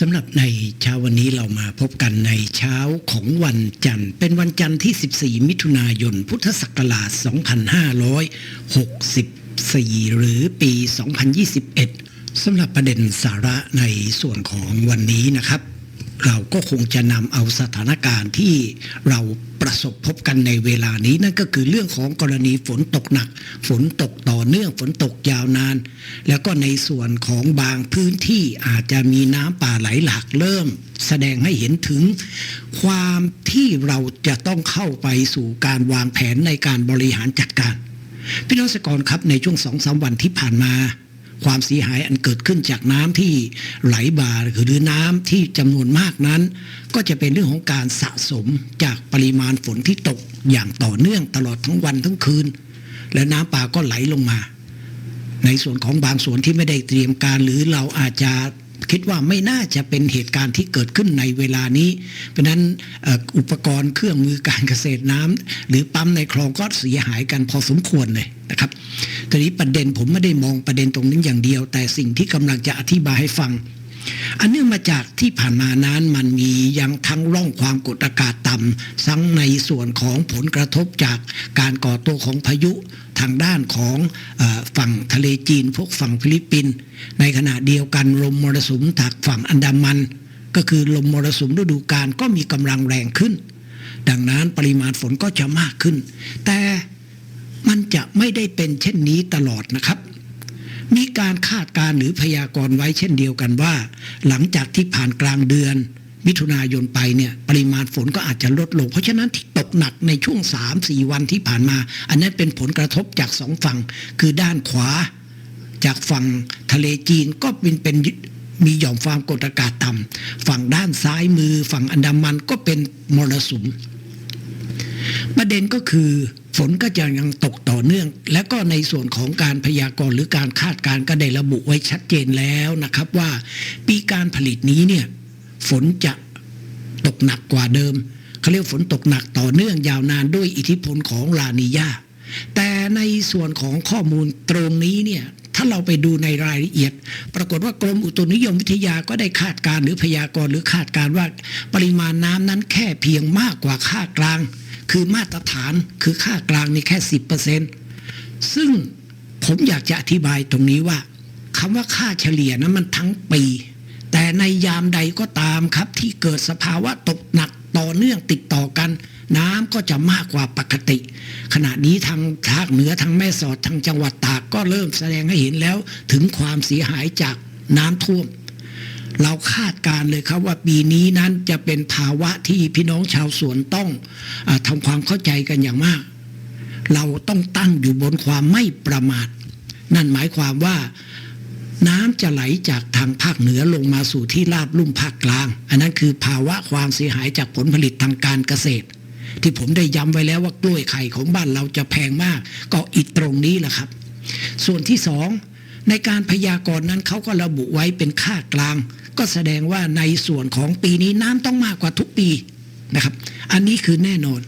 สำหรับในเช้าวันนี้เรามาพบกันในเช้าของวันจันทร์ เป็นวันจันทร์ที่ 14 มิถุนายน พุทธศักราช 2564 หรือปี 2021สำหรับประเด็นสาระในส่วนของวันนี้นะครับ เราก็คงจะนำเอาสถานการณ์ที่เราประสบพบกันในเวลานี้ นั่นก็คือเรื่องของกรณีฝนตกหนัก ฝนตกต่อเนื่องฝนตกยาวนาน แล้วก็ในส่วนของบางพื้นที่อาจจะมีน้ำป่าไหลหลากเริ่ม แสดงให้เห็นถึง ความที่เราจะต้องเข้าไปสู่การวางแผนในการบริหารจัดการพี่น้องเกรกรครับในช่วงสองสามวันที่ผ่านมา ความเสียหายอันเกิดขึ้นจากน้ำที่ไหลบ่าหรือน้ำที่จำนวนมากนั้น ก็จะเป็นเรื่องของการสะสมจากปริมาณฝนที่ตกอย่างต่อเนื่องตลอดทั้งวันทั้งคืน และน้ำป่าก็ไหลลงมา ในส่วนของบางส่วนที่ไม่ได้เตรียมการหรือเราอาจจะ คิดว่าไม่น่าจะเป็นเหตุการณ์ที่เกิดขึ้นในเวลานี้ เพราะนั้นอุปกรณ์เครื่องมือการเกษตรน้ำหรือปั๊มในคลองก็เสียหายกันพอสมควรเลยนะครับทีนี้ประเด็นผมไม่ได้มองประเด็นตรงนั้นอย่างเดียว แต่สิ่งที่กำลังจะอธิบายให้ฟัง อันเนื่องมาจากที่ผ่านมานั้นมันมียังทั้งร่องความกดอากาศต่ำทั้งในส่วนของผลกระทบจากการก่อตัวของพายุทางด้านของอฝั่งทะเลจีนพวกฝั่งฟิลิปปินส์ในขณะเดียวกันลมมรสุมจากฝั่งอันดามัน ก็คือลมมรสุมฤดูกาลก็มีกำลังแรงขึ้น ดังนั้นปริมาณฝนก็จะมากขึ้น แต่มันจะไม่ได้เป็นเช่นนี้ตลอดนะครับ มีการคาดการ์หรือพยากรณ์ไว้เช่นเดียวกันว่า หลังจากที่ผ่านกลางเดือน มิถุนายนไปเนี่ยปริมาณฝนก็อาจจะลดลง เพราะฉะนั้นที่ตกหนักในช่วง 3-4 วันที่ผ่านมา อันนั้นเป็นผลกระทบจากสองฝั่ง คือด้านขวา จากฝั่งทะเลจีนก็เป็นเป็นมีหย่อมความกดอากาศต่ำฝั่งด้านซ้ายมือ ฝั่งอันดามันก็เป็นมรสุม ประเด็นก็คือฝนก็จะยังตกต่อเนื่อง และก็ในส่วนของการพยากรณ์หรือการคาดการณ์ก็ได้ระบุไว้ชัดเจนแล้วนะครับว่าปีการผลิตนี้เนี่ยฝนจะตกหนักกว่าเดิมเขาเรียกฝนตกหนักต่อเนื่องยาวนานด้วยอิทธิพลของลานียาแต่ในส่วนของข้อมูลตรงนี้เนี่ยถ้าเราไปดูในรายละเอียด ปรากฏว่ากรมอุตุนิยมวิทยาก็ได้คาดการณ์หรือพยากรณ์หรือคาดการณ์ว่าปริมาณน้ำนั้นแค่เพียงมากกว่าค่ากลาง คือมาตรฐานคือค่ากลางนี่แค่สิบเปอร์เซ็นซึ่งผมอยากจะอธิบายตรงนี้ว่าคำว่าค่าเฉลี่ยนั้นมันทั้งปี แต่ในยามใดก็ตามครับ ที่เกิดสภาวะตกหนักต่อเนื่องติดต่อกัน น้ำก็จะมากกว่าปกติ ขณะนี้ทางภาคเหนือทางแม่สอดทางจังหวัดตากก็เริ่มแสดงให้เห็นแล้วถึงความเสียหายจากน้ำท่วม เราคาดการเลยครับว่าปีนี้นั้นจะเป็นภาวะที่พี่น้องชาวสวนต้องอทำความเข้าใจกันอย่างมาก เราต้องตั้งอยู่บนความไม่ประมาท นั่นหมายความว่าน้ำจะไหลจากทางภาคเหนือลงมาสู่ที่ราบลุ่มภาคกลาง อันนั้นคือภาวะความเสียหายจากผลผลิตทางการเกษตร ที่ผมได้ย้ำไว้แล้วว่ากล้วยไข่ของบ้านเราจะแพงมาก ก็อีกตรงนี้แหละครับ ส่วนที่สองในการพยากรณ์นั้นเขาก็ระบุไว้เป็นค่ากลาง ก็แสดงว่าในส่วนของปีนี้น้ำต้องมากกว่าทุกปีนะครับ อันนี้คือแน่นอน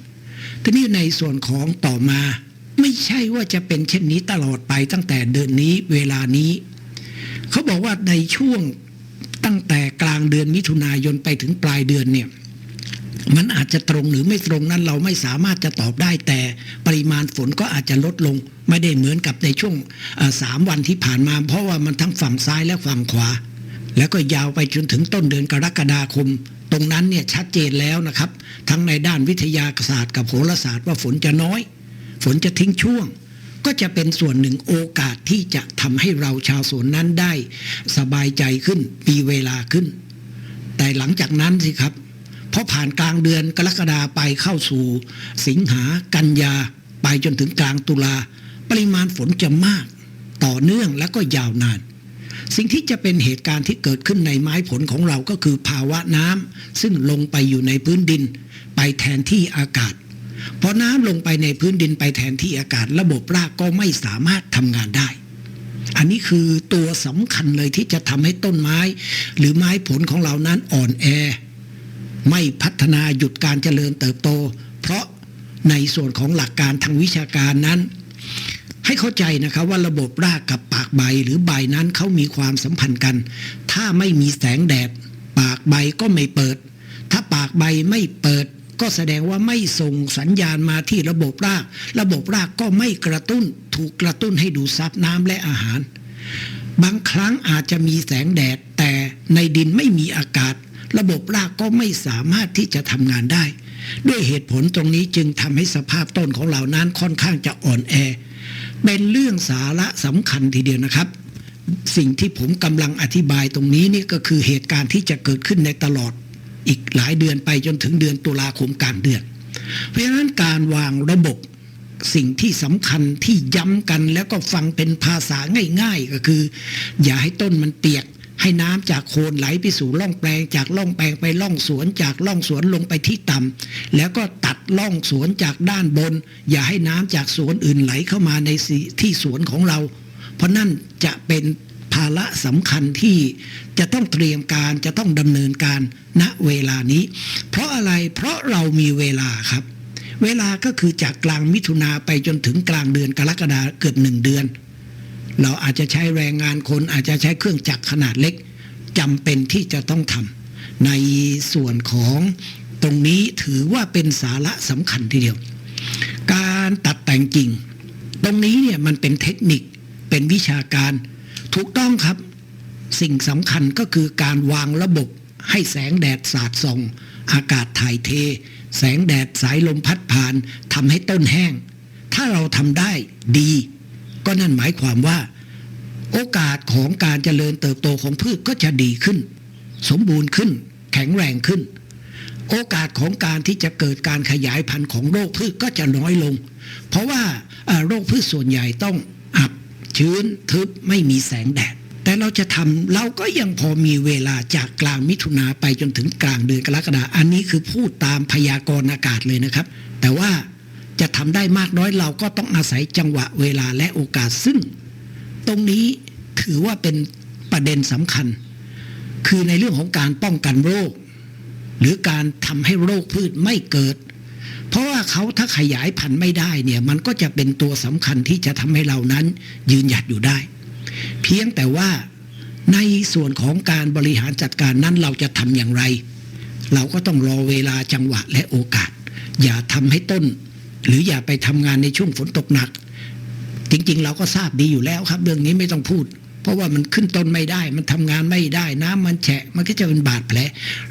ทีนี้ในส่วนของต่อมา ไม่ใช่ว่าจะเป็นเช่นนี้ตลอดไปตั้งแต่เดือนนี้เวลานี้ เขาบอกว่าในช่วงตั้งแต่กลางเดือนมิถุนายนไปถึงปลายเดือนเนี่ยมันอาจจะตรงหรือไม่ตรงนั้นเราไม่สามารถจะตอบได้แต่ปริมาณฝนก็อาจจะลดลง ไม่ได้เหมือนกับในช่วงสามวันที่ผ่านมา เพราะว่ามันทั้งฝั่งซ้ายและฝั่งขวา แล้วก็ยาวไปจนถึงต้นเดือนกรกฎาคม ตรงนั้นเนี่ยชัดเจนแล้วนะครับ ทั้งในด้านวิทยาศาสตร์กับโหราศาสตร์ว่าฝนจะน้อย ฝนจะทิ้งช่วง ก็จะเป็นส่วนหนึ่งโอกาสที่จะทำให้เราชาวสวนนั้นได้ สบายใจขึ้นมีเวลาขึ้น แต่หลังจากนั้นสิครับพอผ่านกลางเดือนกรกฎาไปเข้าสู่ สิงหากันยาไปจนถึงกลางตุลา ปริมาณฝนจะมาก ต่อเนื่องและก็ยาวนาน สิ่งที่จะเป็นเหตุการณ์ที่เกิดขึ้นในไม้ผลของเราก็คือภาวะน้ำซึ่งลงไปอยู่ในพื้นดิน ไปแทนที่อากาศพอน้ำลงไปในพื้นดินไปแทนที่อากาศ ระบบรากก็ไม่สามารถทำงานได้ อันนี้คือตัวสำคัญเลยที่จะทำให้ต้นไม้ หรือไม้ผลของเรานั้นอ่อนแอ ไม่พัฒนาหยุดการเจริญเติบโต เพราะในส่วนของหลักการทางวิชาการนั้น ให้เข้าใจนะครับว่าระบบรากกับปากใบหรือใบนั้นเขามีความสัมพันธ์กัน ถ้าไม่มีแสงแดด ปากใบก็ไม่เปิด ถ้าปากใบไม่เปิด ก็แสดงว่าไม่ส่งสัญญาณมาที่ระบบราก ระบบรากก็ไม่กระตุ้น ถูกกระตุ้นให้ดูดซับน้ำและอาหาร บางครั้งอาจจะมีแสงแดด แต่ในดินไม่มีอากาศ ระบบรากก็ไม่สามารถที่จะทำงานได้ ด้วยเหตุผลตรงนี้จึงทำให้สภาพต้นของเรานั้นค่อนข้างจะอ่อนแอ เป็นเรื่องสาระสำคัญทีเดียวนะครับ สิ่งที่ผมกำลังอธิบายตรงนี้นี่ก็คือเหตุการณ์ที่จะเกิดขึ้นในตลอดอีกหลายเดือนไปจนถึงเดือนตุลาคมกลางเดือน เพราะฉะนั้นการวางระบบสิ่งที่สำคัญที่ย้ำกันแล้วก็ฟังเป็นภาษาง่าย ๆ ก็คือ อย่าให้ต้นมันเปียก ให้น้ำจากโคนไหลไปสู่ร่องแปลง จากร่องแปลงไปร่องสวน จากร่องสวนลงไปที่ต่ำแล้วก็ตัดร่องสวนจากด้านบน อย่าให้น้ำจากสวนอื่นไหลเข้ามาในที่สวนของเรา เพราะนั่นจะเป็นภาระสำคัญที่จะต้องเตรียมการจะต้องดำเนินการณเวลานี้ เพราะอะไรเพราะเรามีเวลาครับ เวลาก็คือจากกลางมิถุนาไปจนถึงกลางเดือนกรกฎาเกือบหนึ่งเดือน เราอาจจะใช้แรงงานคนอาจจะใช้เครื่องจักรขนาดเล็กจำเป็นที่จะต้องทำในส่วนของตรงนี้ถือว่าเป็นสาระสำคัญทีเดียว การตัดแต่งกิ่ง ตรงนี้เนี่ยมันเป็นเทคนิคเป็นวิชาการถูกต้องครับ สิ่งสำคัญก็คือการวางระบบให้แสงแดดสาดส่อง อากาศถ่ายเท แสงแดดสายลมพัดผ่านทำให้ต้นแห้ง ถ้าเราทำได้ดี ก็นั่นหมายความว่า โอกาสของการเจริญเติบโตของพืชก็จะดีขึ้น สมบูรณ์ขึ้น แข็งแรงขึ้น โอกาสของการที่จะเกิดการขยายพันธุ์ของโรคพืชก็จะน้อยลง เพราะว่าโรคพืชส่วนใหญ่ต้องอับชื้นทึบไม่มีแสงแดดแต่เราจะทำเราก็ยังพอมีเวลาจากกลางมิถุนาไปจนถึงกลางเดือนกรกฎาอันนี้คือพูดตามพยากรณ์อากาศเลยนะครับ แต่ว่า จะทำได้มากน้อยเราก็ต้องอาศัยจังหวะเวลาและโอกาสซึ่ง ตรงนี้ถือว่าเป็นประเด็นสำคัญ คือในเรื่องของการป้องกันโรค หรือการทำให้โรคพืชไม่เกิด เพราะว่าเขาถ้าขยายพันธุ์ไม่ได้เนี่ยมันก็จะเป็นตัวสำคัญที่จะทำให้เรานั้นยืนหยัดอยู่ได้ เพียงแต่ว่าในส่วนของการบริหารจัดการนั้นเราจะทำอย่างไร เราก็ต้องรอเวลาจังหวะและโอกาส อย่าทำให้ต้น หรืออย่าไปทำงานในช่วงฝนตกหนัก จริงๆ เราก็ทราบดีอยู่แล้วครับ เรื่องนี้ไม่ต้องพูด เพราะว่ามันขึ้นต้นไม่ได้ มันทำงานไม่ได้ น้ำมันแฉะ มันก็จะเป็นบาดแผล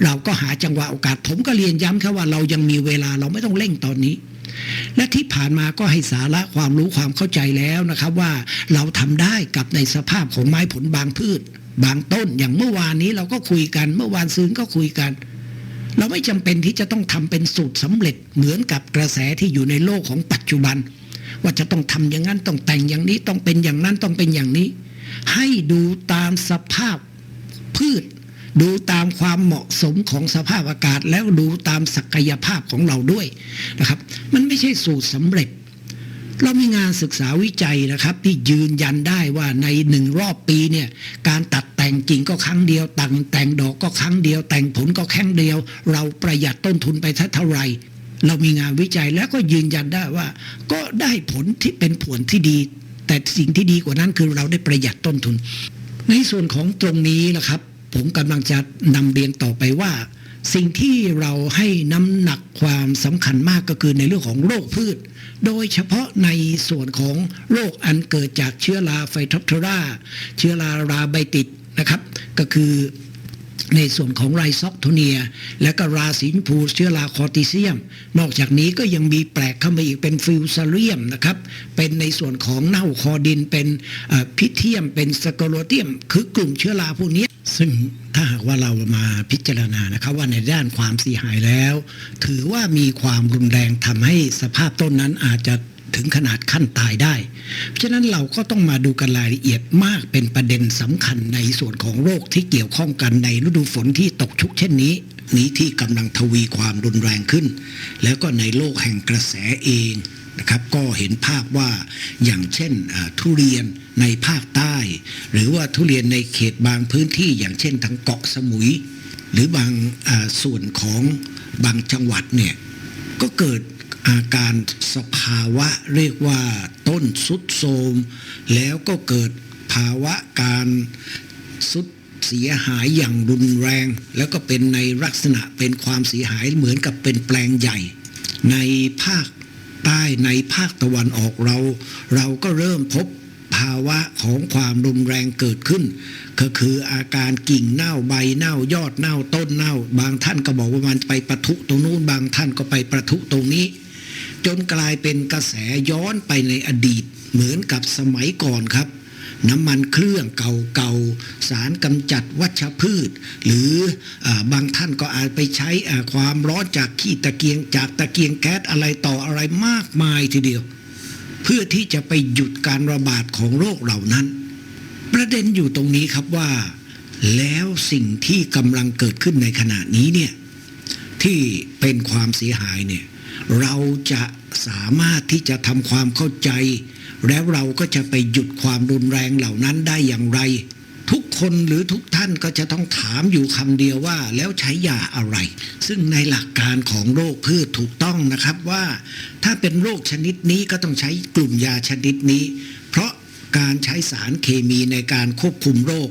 เราก็หาจังหวะโอกาส ผมก็เรียนย้ำแค่ว่าเรายังมีเวลาเราไม่ต้องเร่งตอนนี้ และที่ผ่านมาก็ให้สาระความรู้ความเข้าใจแล้วนะครับว่าเราทำได้กับในสภาพของไม้ผลบางพืช บางต้นอย่างเมื่อวานนี้เราก็คุยกัน เมื่อวานซืนก็คุยกัน เราไม่จำเป็นที่จะต้องทำเป็นสูตรสำเร็จเหมือนกับกระแสที่อยู่ในโลกของปัจจุบัน ว่าจะต้องทำอย่างนั้นต้องแต่งอย่างนี้ต้องเป็นอย่างนั้นต้องเป็นอย่างนี้ ให้ดูตามสภาพพืช ดูตามความเหมาะสมของสภาพอากาศ แล้วดูตามศักยภาพของเราด้วยนะครับ มันไม่ใช่สูตรสำเร็จ เรามีงานศึกษาวิจัยนะครับ ที่ยืนยันได้ว่าในหนึ่งรอบปีเนี่ยการตัดแต่งกิ่งก็ครั้งเดียวแต่งแต่งดอกก็ครั้งเดียว แต่งผลก็ครั้งเดียว เราประหยัดต้นทุนไปเท่าไหร่เรามีงานวิจัยแล้วก็ยืนยันได้ว่า ก็ได้ผลที่เป็นผลที่ดี แต่สิ่งที่ดีกว่านั้นคือเราได้ประหยัดต้นทุน ในส่วนของตรงนี้นะครับ ผมกำลังจะนำเรียนต่อไปว่า สิ่งที่เราให้น้ำหนักความสำคัญมากก็คือในเรื่องของโรคพืช โดยเฉพาะในส่วนของโรคอันเกิดจากเชื้อราไฟท็อปเทรา เชื้อราราไบติดนะครับ ก็คือในส่วนของไรซอกโทเนีย และก็ราสีชมพูเชื้อราคอติเซียม นอกจากนี้ก็ยังมีแปลกเข้ามาอีกเป็นฟิวซาเรียมนะครับ เป็นในส่วนของเน่าคอดินเป็นพิเทียม เป็นสกโลเทียม คือกลุ่มเชื้อราพวกนี้ ซึ่งถ้าหากว่าเรามาพิจารณานะครับว่าในด้านความเสียหายแล้ว ถือว่ามีความรุนแรงทำให้สภาพต้นนั้นอาจจะถึงขนาดขั้นตายได้ เพราะฉะนั้นเราก็ต้องมาดูกันรายละเอียดมากเป็นประเด็นสำคัญในส่วนของโรคที่เกี่ยวข้องกันในฤดูฝนที่ตกชุกเช่นนี้ นี้ที่กำลังทวีความรุนแรงขึ้น แล้วก็ในโลกแห่งกระแสเอง นะครับก็เห็นภาพว่าอย่างเช่นทุเรียนในภาคใต้ หรือว่าทุเรียนในเขตบางพื้นที่อย่างเช่นทางเกาะสมุย หรือบางส่วนของบางจังหวัดเนี่ยก็เกิดอาการสภาวะเรียกว่าต้นสุดโทมแล้วก็เกิดภาวะการสุดเสียหายอย่างรุนแรง แล้วก็เป็นในลักษณะเป็นความเสียหายเหมือนกับเป็นแปลงใหญ่ ในภาค ใต้ในภาคตะวันออกเรา เราก็เริ่มพบภาวะของความรุนแรงเกิดขึ้น ก็คืออาการกิ่งเน่าใบเน่ายอดเน่าต้นเน่า บางท่านก็บอกว่ามันไปประทุตรงนู้นบางท่านก็ไปประทุตรงนี้ จนกลายเป็นกระแสย้อนไปในอดีต เหมือนกับสมัยก่อนครับ น้ำมันเครื่องเก่าๆ สารกำจัดวัชพืช หรืออบางท่านก็อาจไปใช้ความร้อนจากขี้ตะเกียงจากตะเกียงแก๊สอะไรต่ออะไรมากมายทีเดียว เพื่อที่จะไปหยุดการระบาดของโรคเหล่านั้น ประเด็นอยู่ตรงนี้ครับว่า แล้วสิ่งที่กำลังเกิดขึ้นในขณะนี้เนี่ยที่เป็นความเสียหายเนี่ยเราจะสามารถที่จะทำความเข้าใจ แล้วเราก็จะไปหยุดความรุนแรงเหล่านั้นได้อย่างไร ทุกคนหรือทุกท่านก็จะต้องถามอยู่คำเดียวว่าแล้วใช้ยาอะไร ซึ่งในหลักการของโรคพืชถูกต้องนะครับว่า ถ้าเป็นโรคชนิดนี้ก็ต้องใช้กลุ่มยาชนิดนี้ เพราะการใช้สารเคมีในการควบคุมโรค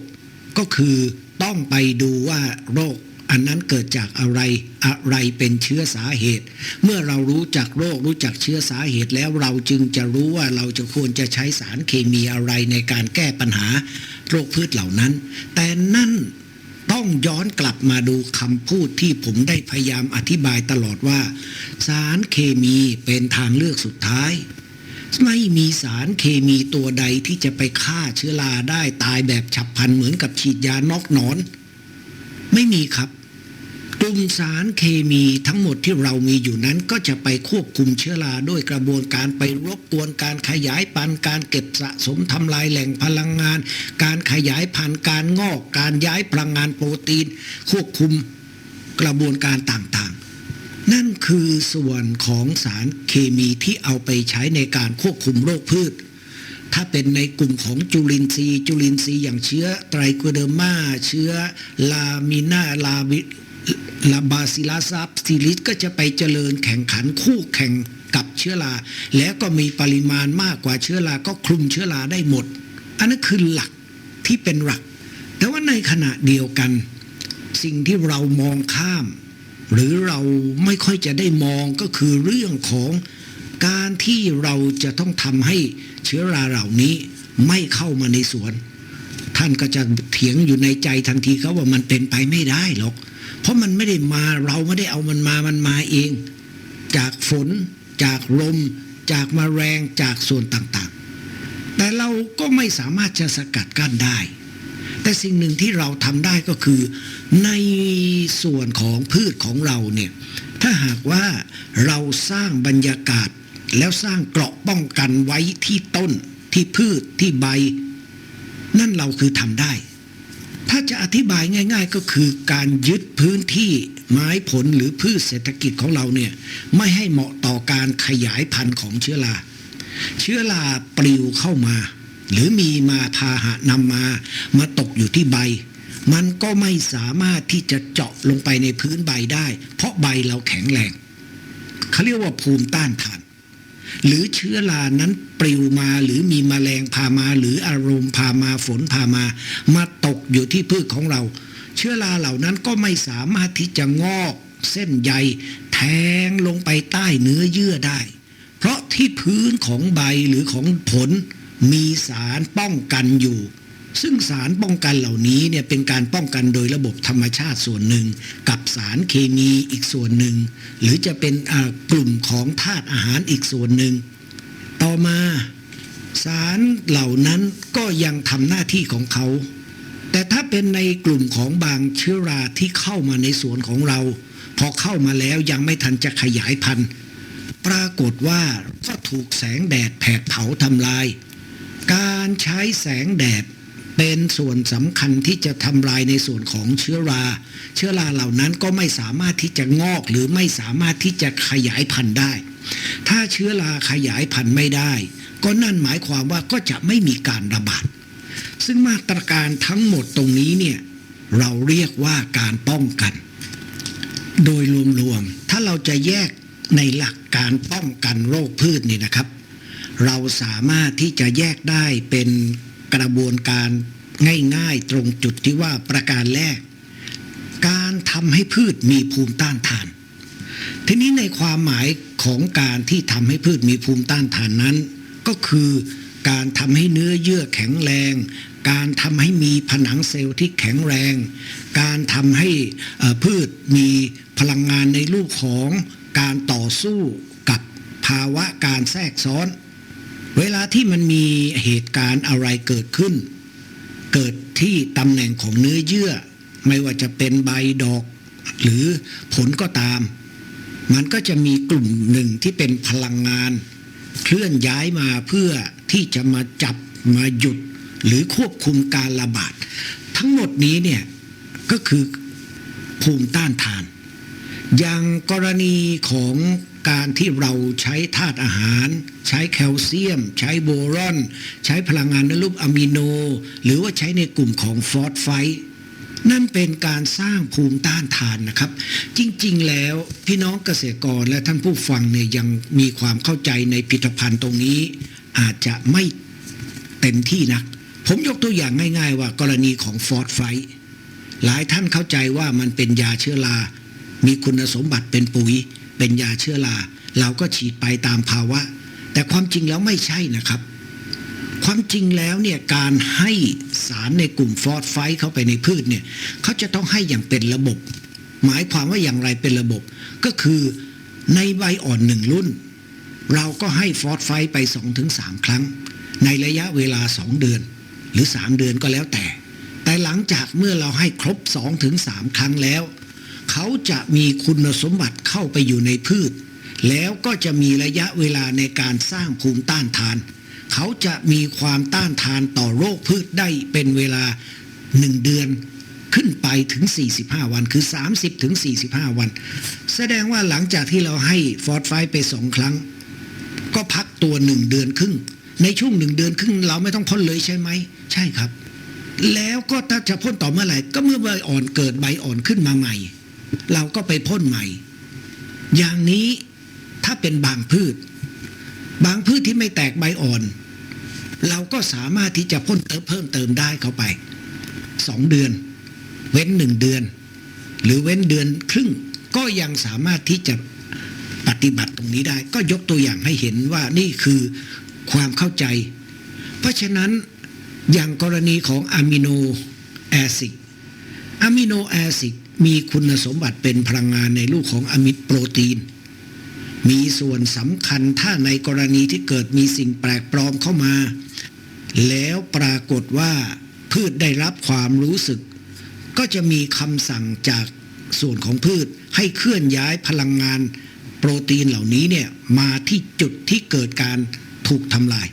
ก็คือต้องไปดูว่าโรค อันนั้นเกิดจากอะไรอะไรเป็นเชื้อสาเหตุ เมื่อเรารู้จักโรครู้จักเชื้อสาเหตุแล้วเราจึงจะรู้ว่าเราจะควรจะใช้สารเคมีอะไรในการแก้ปัญหาโรคพืชเหล่านั้น แต่นั่นต้องย้อนกลับมาดูคำพูดที่ผมได้พยายามอธิบายตลอดว่า สารเคมีเป็นทางเลือกสุดท้าย ไม่มีสารเคมีตัวใดที่จะไปฆ่าเชื้อราได้ตายแบบฉับพลันเหมือนกับฉีดยานอกหนอน ไม่มีครับ กลุ่มสารเคมีทั้งหมดที่เรามีอยู่นั้น ก็จะไปควบคุมเชื้อราด้วยกระบวนการไปรบกวนการขยายพันธุ์การเก็บสะสมทำลายแหล่งพลังงาน การขยายพันธุ์การงอก การย้ายพลังงานโปรตีน ควบคุมกระบวนการต่างๆ นั่นคือส่วนของสารเคมีที่เอาไปใช้ในการควบคุมโรคพืชถ้าเป็นในกลุ่มของจุลินทรีย์ จุลินทรีย์อย่างเชื้อไตรโคเดอร์มา เชื้อลามินาลา ลาบาซิลาซับซิลิสก็จะไปเจริญแข่งขันคู่แข่งกับเชื้อรา แล้วก็มีปริมาณมากกว่าเชื้อรา ก็คลุมเชื้อราได้หมด อันนั้นคือหลักที่เป็นหลัก แต่ว่าในขณะเดียวกัน สิ่งที่เรามองข้าม หรือเราไม่ค่อยจะได้มองก็คือเรื่องของการที่เราจะต้องทำให้เชื้อราเหล่านี้ไม่เข้ามาในสวน ท่านก็จะเถียงอยู่ในใจทันทีเขาว่ามันเป็นไปไม่ได้หรอก เพราะมันไม่ได้มาเราไม่ได้เอามันมามันมาเอง จากฝน จากลม จากมาแมลงจากส่วนต่างๆ แต่เราก็ไม่สามารถจะสกัดกั้นได้ แต่สิ่งหนึ่งที่เราทำได้ก็คือ ในส่วนของพืชของเราเนี่ยถ้าหากว่าเราสร้างบรรยากาศแล้วสร้างเกราะป้องกันไว้ที่ต้นที่พืชที่ใบ นั่นเราคือทำได้ ถ้าจะอธิบายง่าย ๆ ก็คือการยึดพื้นที่ไม้ผลหรือพืชเศรษฐกิจของเราเนี่ยไม่ให้เหมาะต่อการขยายพันธุ์ของเชื้อรา เชื้อราปลิวเข้ามา หรือมีมาพาหะนำมา มาตกอยู่ที่ใบ มันก็ไม่สามารถที่จะเจาะลงไปในพื้นใบได้ เพราะใบเราแข็งแรงเขาเรียกว่าภูมิต้านทาน หรือเชื้อรานั้นปลิวมาหรือมีแมลงพามา หรืออารมณ์พามาฝนพามา มาตกอยู่ที่พืชของเรา เชื้อราเหล่านั้นก็ไม่สามารถที่จะงอก เส้นใยแทงลงไปใต้เนื้อเยื่อได้ เพราะที่พื้นของใบหรือของผลมีสารป้องกันอยู่ ซึ่งสารป้องกันเหล่านี้เนี่ยเป็นการป้องกันโดยระบบธรรมชาติส่วนหนึ่ง กับสารเคมีอีกส่วนหนึ่ง หรือจะเป็นกลุ่มของธาตุอาหารอีกส่วนหนึ่ง ต่อมาสารเหล่านั้นก็ยังทำหน้าที่ของเขา แต่ถ้าเป็นในกลุ่มของบางเชื้อราที่เข้ามาในสวนของเรา พอเข้ามาแล้วยังไม่ทันจะขยายพันธุ์ ปรากฏว่าก็ถูกแสงแดดแผดเผาทำลาย การใช้แสงแดด เป็นส่วนสำคัญที่จะทำลายในส่วนของเชื้อรา เชื้อราเหล่านั้นก็ไม่สามารถที่จะงอกหรือไม่สามารถที่จะขยายพันธุ์ได้ ถ้าเชื้อราขยายพันธุ์ไม่ได้ ก็นั่นหมายความว่าก็จะไม่มีการระบาด ซึ่งมาตรการทั้งหมดตรงนี้เนี่ยเราเรียกว่าการป้องกัน โดยรวมๆ ถ้าเราจะแยกในหลักการป้องกันโรคพืชนี่นะครับ เราสามารถที่จะแยกได้เป็น กระบวนการง่ายๆ ตรงจุดที่ว่าประการแรก การทำให้พืชมีภูมิต้านทาน ทีนี้ในความหมายของการที่ทำให้พืชมีภูมิต้านทานนั้น ก็คือการทำให้เนื้อเยื่อแข็งแรง การทำให้มีผนังเซลล์ที่แข็งแรง การทำให้พืชมีพลังงานในรูปของการต่อสู้กับภาวะการแทรกซ้อน เวลาที่มันมีเหตุการณ์อะไรเกิดขึ้น เกิดที่ตำแหน่งของเนื้อเยื่อ ไม่ว่าจะเป็นใบดอก หรือผลก็ตาม มันก็จะมีกลุ่มหนึ่งที่เป็นพลังงาน เคลื่อนย้ายมาเพื่อที่จะมาจับมาหยุด หรือควบคุมการระบาด ทั้งหมดนี้เนี่ยก็คือภูมิต้านทาน อย่างกรณีของการที่เราใช้ธาตุอาหาร ใช้แคลเซียม ใช้โบรอน ใช้พลังงานในรูปอะมิโน หรือว่าใช้ในกลุ่มของฟอสไฟนั่นเป็นการสร้างภูมิต้านทานนะครับ จริงๆแล้วพี่น้องเกษตรกรและท่านผู้ฟังเนี่ยยังมีความเข้าใจในผลิตภัณฑ์ตรงนี้ อาจจะไม่เต็มที่นักผมยกตัวอย่างง่ายๆ ว่ากรณีของฟอสไฟหลายท่านเข้าใจว่ามันเป็นยาเชื้อรา มีคุณสมบัติเป็นปุ๋ย เป็นยาเชื้อรา เราก็ฉีดไปตามภาวะ แต่ความจริงแล้วไม่ใช่นะครับ ความจริงแล้วเนี่ยการให้สารในกลุ่มฟอสไฟต์เข้าไปในพืชเนี่ยเขาจะต้องให้อย่างเป็นระบบ หมายความว่าอย่างไรเป็นระบบ ก็คือในใบอ่อนหนึ่งรุ่น เราก็ให้ฟอสไฟต์ไป2อถึงสครั้ง ในระยะเวลา 2 เดือน หรือ 3 เดือนก็แล้วแต่ แต่หลังจากเมื่อเราให้ครบ2ถึง3ครั้งแล้ว เขาจะมีคุณสมบัติเข้าไปอยู่ในพืช แล้วก็จะมีระยะเวลาในการสร้างภูมิต้านทาน เขาจะมีความต้านทานต่อโรคพืชได้เป็นเวลา 1 เดือนขึ้นไปถึง 45 วันคือ 30 ถึง 45 วัน แสดงว่าหลังจากที่เราให้ฟอสไฟต์ไปสองครั้ง ก็พักตัวหนึ่งเดือนครึ่ง ในช่วงหนึ่งเดือนครึ่งเราไม่ต้องพ่นเลยใช่ไหม ใช่ครับ แล้วก็ถ้าจะพ่นต่อเมื่อไหร่ ก็เมื่อใบอ่อนเกิดใบอ่อนขึ้นมาใหม่ เราก็ไปพ่นใหม่ อย่างนี้ ถ้าเป็นบางพืช บางพืชที่ไม่แตกใบอ่อน เราก็สามารถที่จะพ่นเติมเพิ่มเติมได้เข้าไปสองเดือน เว้นหนึ่งเดือน หรือเว้นเดือนครึ่งก็ยังสามารถที่จะปฏิบัติตรงนี้ได้ ก็ยกตัวอย่างให้เห็นว่านี่คือความเข้าใจ เพราะฉะนั้นอย่างกรณีของอะมิโนแอซิดอะมิโนแอซิดมีคุณสมบัติเป็นพลังงานในรูปของอะมิดโปรตีน มีส่วนสำคัญถ้าในกรณีที่เกิดมีสิ่งแปลกปลอมเข้ามา แล้วปรากฏว่าพืชได้รับความรู้สึก ก็จะมีคำสั่งจากส่วนของพืชให้เคลื่อนย้ายพลังงานโปรตีนเหล่านี้เนี่ยมาที่จุดที่เกิดการถูกทำลาย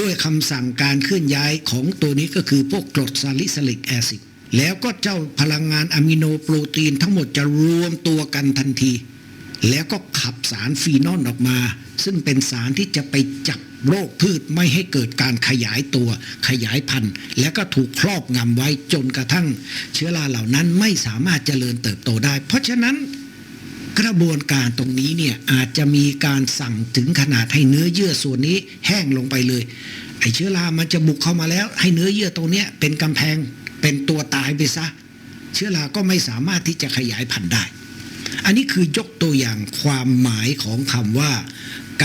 ด้วยคำสั่งการเคลื่อนย้ายของตัวนี้ก็คือพวกกรดซาลิซิลิกแอซิดแล้วก็เจ้าพลังงานอะมิโนโปรตีนทั้งหมดจะรวมตัวกันทันที แล้วก็ขับสารฟีนอลออกมา ซึ่งเป็นสารที่จะไปจับโรคพืชไม่ให้เกิดการขยายตัวขยายพันธุ์ แล้วก็ถูกครอบงำไว้จนกระทั่ง เชื้อราเหล่านั้นไม่สามารถเจริญเติบโตได้ เพราะฉะนั้นกระบวนการตรงนี้เนี่ยอาจจะมีการสั่งถึงขนาดให้เนื้อเยื่อส่วนนี้แห้งลงไปเลยไอ้เชื้อรามันจะบุกเข้ามาแล้ว ให้เนื้อเยื่อตรงเนี้ยเป็นกำแพงเป็นตัวตายไปซะ เชื้อราก็ไม่สามารถที่จะขยายพันธุ์ได้ อันนี้คือยกตัวอย่างความหมายของคำว่า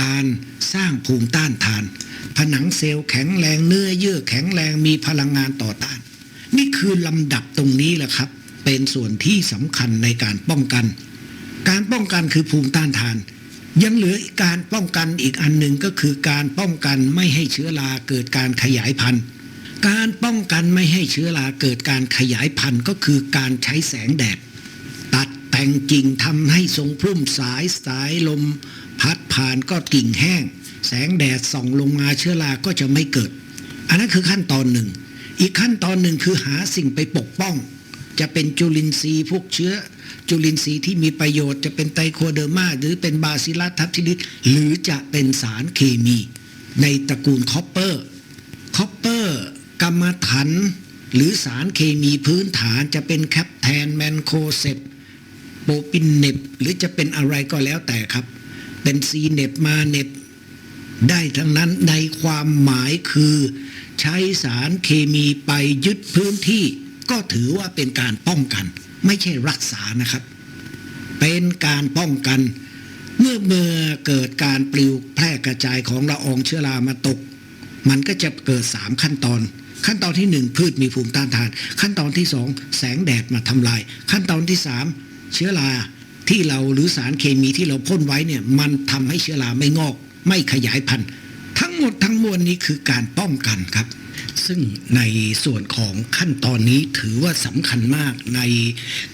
การสร้างภูมิต้านทาน ผนังเซลล์แข็งแรงเนื้อเยื่อแข็งแรงมีพลังงานต่อต้าน นี่คือลำดับตรงนี้แหละครับ เป็นส่วนที่สำคัญในการป้องกัน การป้องกันคือภูมิต้านทาน ยังเหลือการป้องกันอีกอันหนึ่งก็คือการป้องกันไม่ให้เชื้อราเกิดการขยายพันธุ์การป้องกันไม่ให้เชื้อราเกิดการขยายพันธุ์ก็คือการใช้แสงแดด แต่งกิ่งทำให้ทรงพุ่มสายสายลมพัดผ่านก็กิ่งแห้ง แสงแดดส่องลงมาเชื้อราก็จะไม่เกิด อันนั้นคือขั้นตอนหนึ่ง อีกขั้นตอนหนึ่งคือหาสิ่งไปปกป้อง จะเป็นจุลินทรีย์พวกเชื้อ จุลินทรีย์ที่มีประโยชน์จะเป็นไตโคเดอร์มาหรือเป็นบาซิลัสทับทิลิสหรือจะเป็นสารเคมี ในตระกูลคอปเปอร์คอปเปอร์กรรมฐานหรือสารเคมีพื้นฐานจะเป็นแคปแทนแมนโคเซป โปปินเนบหรือจะเป็นอะไรก็แล้วแต่ครับ เป็นซีเนบมาเนบได้ทั้งนั้นในความหมายคือ ใช้สารเคมีไปยึดพื้นที่ ก็ถือว่าเป็นการป้องกัน ไม่ใช่รักษานะครับ เป็นการป้องกัน เมื่อเมื่อเกิดการปลิวแพร่กระจายของละอองเชื้อรามาตก มันก็จะเกิด 3 ขั้นตอน ขั้นตอนที่ 1 พืชมีภูมิต้านทาน ขั้นตอนที่ 2 แสงแดดมาทำลาย ขั้นตอนที่ 3 เชื้อราที่เราหรือสารเคมีที่เราพ่นไว้เนี่ยมันทำให้เชื้อราไม่งอก ไม่ขยายพันธุ์ ทั้งหมดทั้งมวลนี้คือการป้องกันครับ ซึ่งในส่วนของขั้นตอนนี้ถือว่าสำคัญมากใน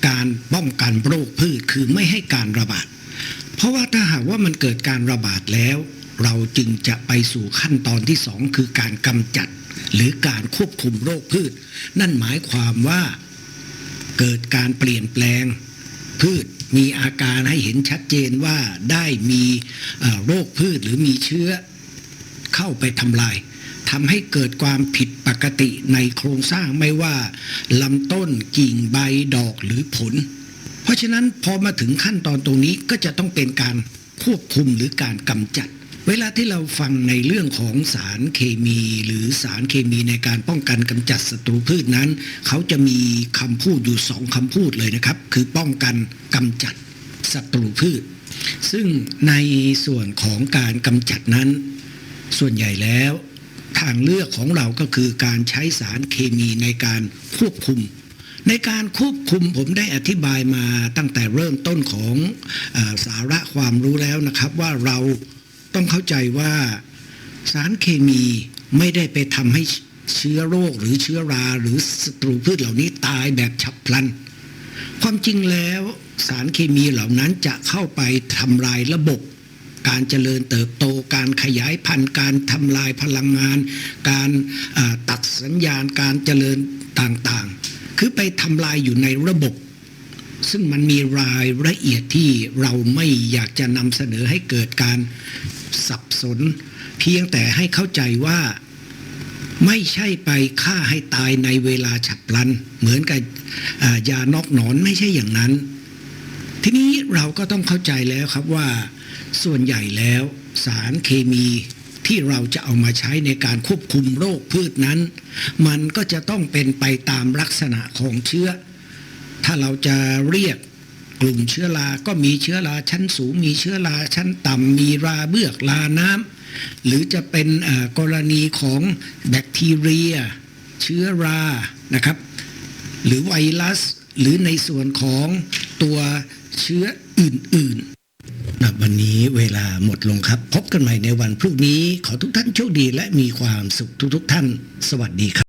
การป้องกันโรคพืชคือไม่ให้การระบาด เพราะว่าถ้าหากว่ามันเกิดการระบาดแล้ว เราจึงจะไปสู่ขั้นตอนที่สองคือการกำจัดหรือการควบคุมโรคพืช นั่นหมายความว่าเกิดการเปลี่ยนแปลง พืชมีอาการให้เห็นชัดเจนว่าได้มีโรคพืชหรือมีเชื้อเข้าไปทำลายทำให้เกิดความผิดปกติในโครงสร้างไม่ว่าลำต้นกิ่งใบดอกหรือผล เพราะฉะนั้นพอมาถึงขั้นตอนตรงนี้ก็จะต้องเป็นการควบคุมหรือการกำจัด เวลาที่เราฟังในเรื่องของสารเคมี หรือสารเคมีในการป้องกันกำจัดศัตรูพืชนั้น เขาจะมีคำพูดอยู่สองคำพูดเลยนะครับ คือป้องกันกำจัดศัตรูพืช ซึ่งในส่วนของการกำจัดนั้น ส่วนใหญ่แล้วทางเลือกของเราก็คือการใช้สารเคมีในการควบคุม ในการควบคุมผมได้อธิบายมาตั้งแต่เริ่มต้นของอสาระความรู้แล้วนะครับว่าเรา ต้องเข้าใจว่าสารเคมีไม่ได้ไปทำให้เชื้อโรคหรือเชื้อราหรือศัตรูพืชเหล่านี้ตายแบบฉับพลัน ความจริงแล้วสารเคมีเหล่านั้นจะเข้าไปทำลายระบบ การเจริญเติบโตการขยายพันธุ์ การทำลายพลังงาน การตัดสัญญาณการเจริญต่างๆ คือไปทำลายอยู่ในระบบ ซึ่งมันมีรายละเอียดที่เราไม่อยากจะนำเสนอให้เกิดการ สับสน เพียงแต่ให้เข้าใจว่าไม่ใช่ไปฆ่าให้ตายในเวลาฉับพลัน เหมือนกับยานอกหนอนไม่ใช่อย่างนั้น ทีนี้เราก็ต้องเข้าใจแล้วครับว่าส่วนใหญ่แล้วสารเคมีที่เราจะเอามาใช้ในการควบคุมโรคพืชนั้น มันก็จะต้องเป็นไปตามลักษณะของเชื้อ ถ้าเราจะเรียก กลุ่มเชื้อรา ก็มีเชื้อราชั้นสูง มีเชื้อราชั้นต่ำ มีราเบือกราน้ำ หรือจะเป็นกรณีของแบคทีเรีย เชื้อรา นะครับ หรือไวรัส หรือในส่วนของตัวเชื้ออื่นๆนะวันนี้เวลาหมดลงครับ พบกันใหม่ในวันพรุ่งนี้ ขอทุกท่านโชคดีและมีความสุขทุกๆท่าน สวัสดีครับ